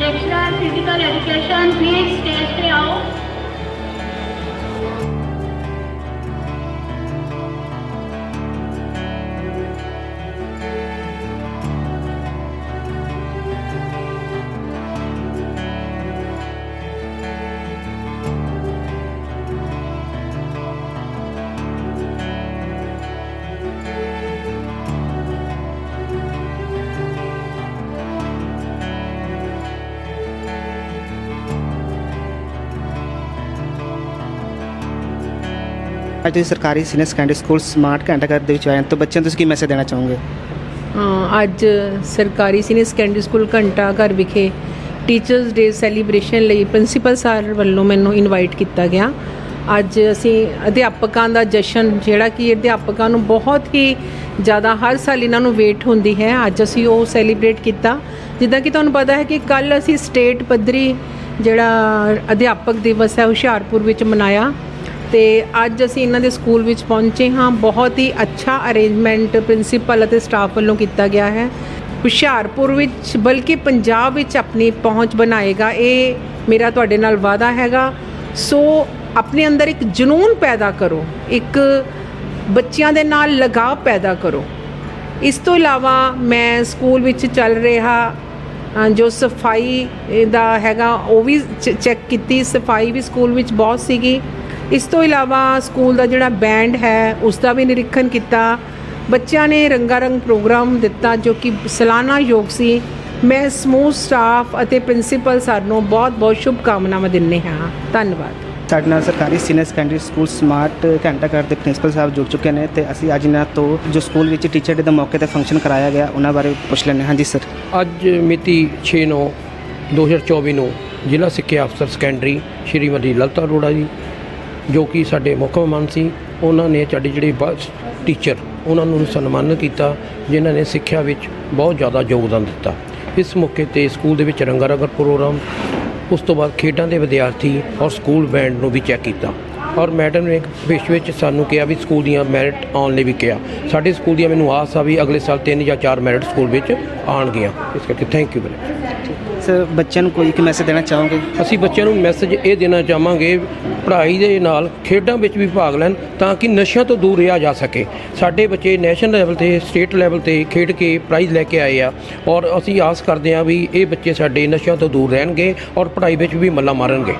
Lecturer Physical Education, please stay, stay out. ਅੱਜ ਤੁਸੀਂ ਸਰਕਾਰੀ ਸੀਨੀਅਰ ਸੈਕੰਡਰੀ ਸਕੂਲ ਸਮਾਰਟ ਘੰਟਾ ਦੇ ਵਿੱਚ ਆਏ ਹੋ ਤਾਂ ਬੱਚਿਆਂ ਨੂੰ ਤੁਸੀਂ ਕੀ ਮੈਸੇਜ ਦੇਣਾ ਚਾਹੋਗੇ? ਹਾਂ, ਅੱਜ ਸਰਕਾਰੀ senior secondary school Ghanta Ghar ਵਿਖੇ ਟੀਚਰਸ ਡੇ ਸੈਲੀਬ੍ਰੇਸ਼ਨ ਲਈ ਪ੍ਰਿੰਸੀਪਲ ਸਰ ਵੱਲੋਂ ਮੈਨੂੰ ਇਨਵਾਈਟ ਕੀਤਾ ਗਿਆ। ਅੱਜ ਅਸੀਂ ਅਧਿਆਪਕਾਂ ਦਾ ਜਸ਼ਨ ਜਿਹੜਾ ਕਿ ਅਧਿਆਪਕਾਂ ਨੂੰ ਬਹੁਤ ਹੀ ਜ਼ਿਆਦਾ ਹਰ ਸਾਲ ਇਹਨਾਂ ਨੂੰ ਵੇਟ ਹੁੰਦੀ ਹੈ ਅੱਜ ਅਸੀਂ ਉਹ ਸੈਲੀਬ੍ਰੇਟ ਕੀਤਾ। ਜਿੱਦਾਂ ਕਿ ਤੁਹਾਨੂੰ ਪਤਾ ਹੈ ਕਿ ਕੱਲ ਅਸੀਂ ਸਟੇਟ ਪੱਧਰੀ ਜਿਹੜਾ ਅਧਿਆਪਕ ਦਿਵਸ ਹੈ ਹੁਸ਼ਿਆਰਪੁਰ ਵਿੱਚ ਮਨਾਇਆ। ਤੇ ਅੱਜ ਅਸੀਂ ਇਹਨਾਂ ਦੇ ਸਕੂਲ ਵਿੱਚ ਪਹੁੰਚੇ ਹਾਂ। ਬਹੁਤ ਹੀ ਅੱਛਾ ਅਰੇਂਜਮੈਂਟ ਪ੍ਰਿੰਸੀਪਲ ਅਤੇ ਸਟਾਫ ਵੱਲੋਂ ਕੀਤਾ ਗਿਆ ਹੈ। ਹੁਸ਼ਿਆਰਪੁਰ ਵਿੱਚ, ਬਲਕਿ ਪੰਜਾਬ ਵਿੱਚ ਆਪਣੀ ਪਹੁੰਚ ਬਣਾਏਗਾ। ਇਹ ਮੇਰਾ ਤੁਹਾਡੇ ਨਾਲ ਵਾਅਦਾ ਹੈਗਾ। ਸੋ ਆਪਣੇ ਅੰਦਰ ਇੱਕ ਜਨੂਨ ਪੈਦਾ ਕਰੋ। ਇੱਕ ਬੱਚਿਆਂ ਦੇ ਨਾਲ ਲਗਾਵ ਪੈਦਾ ਕਰੋ। ਇਸ ਤੋਂ ਇਲਾਵਾ ਮੈਂ ਸਕੂਲ ਵਿੱਚ ਚੱਲ ਰਿਹਾ ਜੋ ਸਫ਼ਾਈ ਦਾ ਹੈਗਾ, ਉਹ ਵੀ ਚੈੱਕ ਕੀਤੀ। ਸਫ਼ਾਈ ਵੀ ਸਕੂਲ ਵਿੱਚ ਬਹੁਤ ਸੀਗੀ। ਇਸ ਤੋਂ ਇਲਾਵਾ ਸਕੂਲ ਦਾ ਜਿਹੜਾ ਬੈਂਡ ਹੈ ਉਸ ਦਾ ਵੀ ਨਿਰੀਖਣ ਕੀਤਾ। ਬੱਚਿਆਂ ਨੇ ਰੰਗਾਰੰਗ ਪ੍ਰੋਗਰਾਮ ਦਿੱਤਾ ਜੋ ਕਿ ਸਾਲਾਨਾ ਯੋਗ ਸੀ। ਮੈਂ ਸਮੂਹ ਸਟਾਫ ਅਤੇ ਪ੍ਰਿੰਸੀਪਲ ਸਰ ਨੂੰ ਬਹੁਤ-ਬਹੁਤ ਸ਼ੁਭਕਾਮਨਾਵਾਂ ਦਿੰਦੇ ਹਾਂ। ਧੰਨਵਾਦ। ਸਾਡੇ ਨਾਲ ਸਰਕਾਰੀ ਸੀਨੀਅਰ ਸੈਕੰਡਰੀ ਸਕੂਲ ਸਮਾਰਟ ਘੰਟਾ ਘਰ ਦੇ ਪ੍ਰਿੰਸੀਪਲ ਸਾਹਿਬ ਜੁੜ ਚੁੱਕੇ ਨੇ ਤੇ ਅਸੀਂ ਅੱਜ ਇਹਨਾਂ ਤੋਂ ਜੋ ਸਕੂਲ ਵਿੱਚ ਟੀਚਰ ਡੇ ਦੇ ਮੌਕੇ ਤੇ ਫੰਕਸ਼ਨ ਕਰਾਇਆ ਗਿਆ ਉਹਨਾਂ ਬਾਰੇ ਪੁੱਛ ਲੈਂਦੇ ਹਾਂ। ਹਾਂਜੀ ਸਰ ਅੱਜ ਮਿਤੀ 6/9/2024 ਨੂੰ ਜ਼ਿਲ੍ਹਾ ਸਿੱਖਿਆ ਅਫਸਰ ਸੈਕੰਡਰੀ ਸ਼੍ਰੀਮਤੀ ਲਲਤਾ ਅਰੋੜਾ ਜੀ ਜੋ ਕਿ ਸਾਡੇ ਮੁੱਖ ਮਹਿਮਾਨ ਸੀ, ਉਹਨਾਂ ਨੇ ਸਾਡੇ ਜਿਹੜੇ ਬਸ ਟੀਚਰ ਉਹਨਾਂ ਨੂੰ ਸਨਮਾਨਿਤ ਕੀਤਾ, ਜਿਨ੍ਹਾਂ ਨੇ ਸਿੱਖਿਆ ਵਿੱਚ ਬਹੁਤ ਜ਼ਿਆਦਾ ਯੋਗਦਾਨ ਦਿੱਤਾ। ਇਸ ਮੌਕੇ ਤੇ ਸਕੂਲ ਦੇ ਵਿੱਚ ਰੰਗਾਰੰਗ ਪ੍ਰੋਗਰਾਮ, ਉਸ ਤੋਂ ਬਾਅਦ ਖੇਡਾਂ ਦੇ ਵਿਦਿਆਰਥੀ ਔਰ ਸਕੂਲ ਬੈਂਡ ਨੂੰ ਵੀ ਚੈੱਕ ਕੀਤਾ। ਔਰ ਮੈਡਮ ਨੇ ਵਿਸ਼ਵ ਵਿੱਚ ਸਾਨੂੰ ਕਿਹਾ ਵੀ ਸਕੂਲ ਦੀਆਂ ਮੈਰਿਟ ਆਉਣ ਲਈ ਵੀ ਕਿਹਾ। ਸਾਡੇ ਸਕੂਲ ਦੀਆਂ ਮੈਨੂੰ ਆਸ ਆ ਵੀ ਅਗਲੇ ਸਾਲ ਤਿੰਨ ਜਾਂ ਚਾਰ ਮੈਰਿਟ ਸਕੂਲ ਵਿੱਚ ਆਉਣਗੀਆਂ। ਇਸ ਕਰਕੇ ਥੈਂਕ ਯੂ ਵੈਰੀ ਸਰ ਬੱਚਿਆਂ ਨੂੰ ਕੋਈ ਇੱਕ ਮੈਸੇਜ ਦੇਣਾ ਚਾਹੋਗੇ? ਅਸੀਂ ਬੱਚਿਆਂ ਨੂੰ ਮੈਸੇਜ ਇਹ ਦੇਣਾ ਚਾਹਾਂਗੇ, ਪੜ੍ਹਾਈ ਦੇ ਨਾਲ ਖੇਡਾਂ ਵਿੱਚ ਵੀ ਭਾਗ ਲੈਣ ਤਾਂ ਕਿ ਨਸ਼ਿਆਂ ਤੋਂ ਦੂਰ ਰਿਹਾ ਜਾ ਸਕੇ। ਸਾਡੇ ਬੱਚੇ ਨੈਸ਼ਨਲ ਲੈਵਲ ਤੇ ਸਟੇਟ ਲੈਵਲ ਤੇ ਖੇਡ ਕੇ ਪ੍ਰਾਈਜ਼ ਲੈ ਕੇ ਆਏ ਆ ਔਰ ਅਸੀਂ ਆਸ ਕਰਦੇ ਹਾਂ ਵੀ ਇਹ ਬੱਚੇ ਸਾਡੇ ਨਸ਼ਿਆਂ ਤੋਂ ਦੂਰ ਰਹਿਣਗੇ ਔਰ ਪੜ੍ਹਾਈ ਵਿੱਚ ਵੀ ਮੱਲਾ ਮਾਰਨਗੇ।